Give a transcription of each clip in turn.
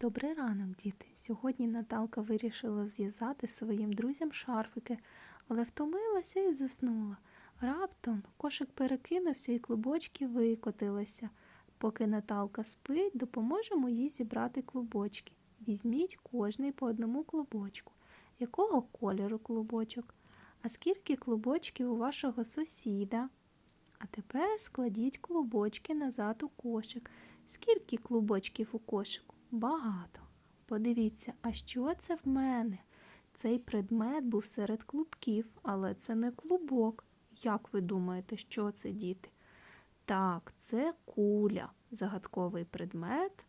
Добрий ранок, діти. Сьогодні Наталка вирішила зв'язати своїм друзям шарфики, але втомилася і заснула. Раптом кошик перекинувся і клубочки викотилися. Поки Наталка спить, допоможемо їй зібрати клубочки. Візьміть кожний по одному клубочку. Якого кольору клубочок? А скільки клубочків у вашого сусіда? А тепер складіть клубочки назад у кошик. Скільки клубочків у кошику? Багато. Подивіться, а що це в мене? Цей предмет був серед клубків, але це не клубок. Як ви думаєте, що це, діти? Так, це куля, загадковий предмет,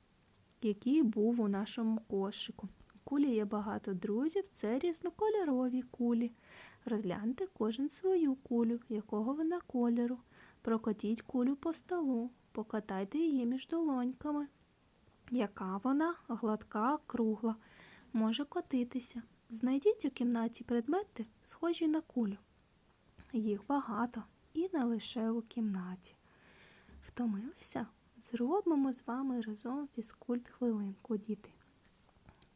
який був у нашому кошику. У кулі є багато друзів, це різнокольорові кулі. Розгляньте кожен свою кулю, якого вона кольору. Прокотіть кулю по столу, покатайте її між долоньками. Яка вона гладка, кругла, може котитися. Знайдіть у кімнаті предмети, схожі на кулю. Їх багато і не лише у кімнаті. Втомилися? Зробимо з вами разом фізкульт хвилинку, діти.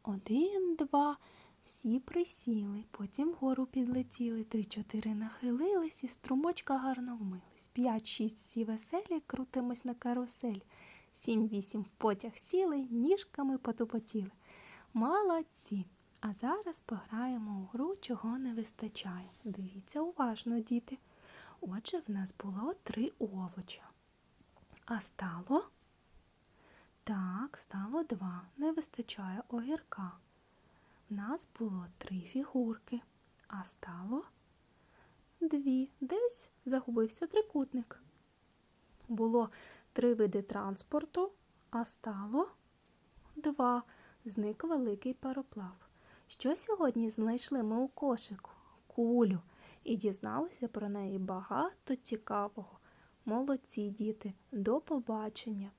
Один, два, всі присіли, потім вгору підлетіли, три-чотири нахилились і струмочка гарно вмились. П'ять-шість всі веселі, крутимось на карусель. Сім-вісім в потяг сіли, ніжками потупотіли. Молодці! А зараз пограємо у гру, чого не вистачає. Дивіться уважно, діти. Отже, в нас було три овоча. А стало? Так, стало два. Не вистачає огірка. В нас було три фігурки, а стало дві. Десь загубився трикутник. Було три види транспорту, а стало два. Зник великий пароплав. Що сьогодні знайшли ми у кошику? Кулю. І дізналися про неї багато цікавого. Молодці діти. До побачення!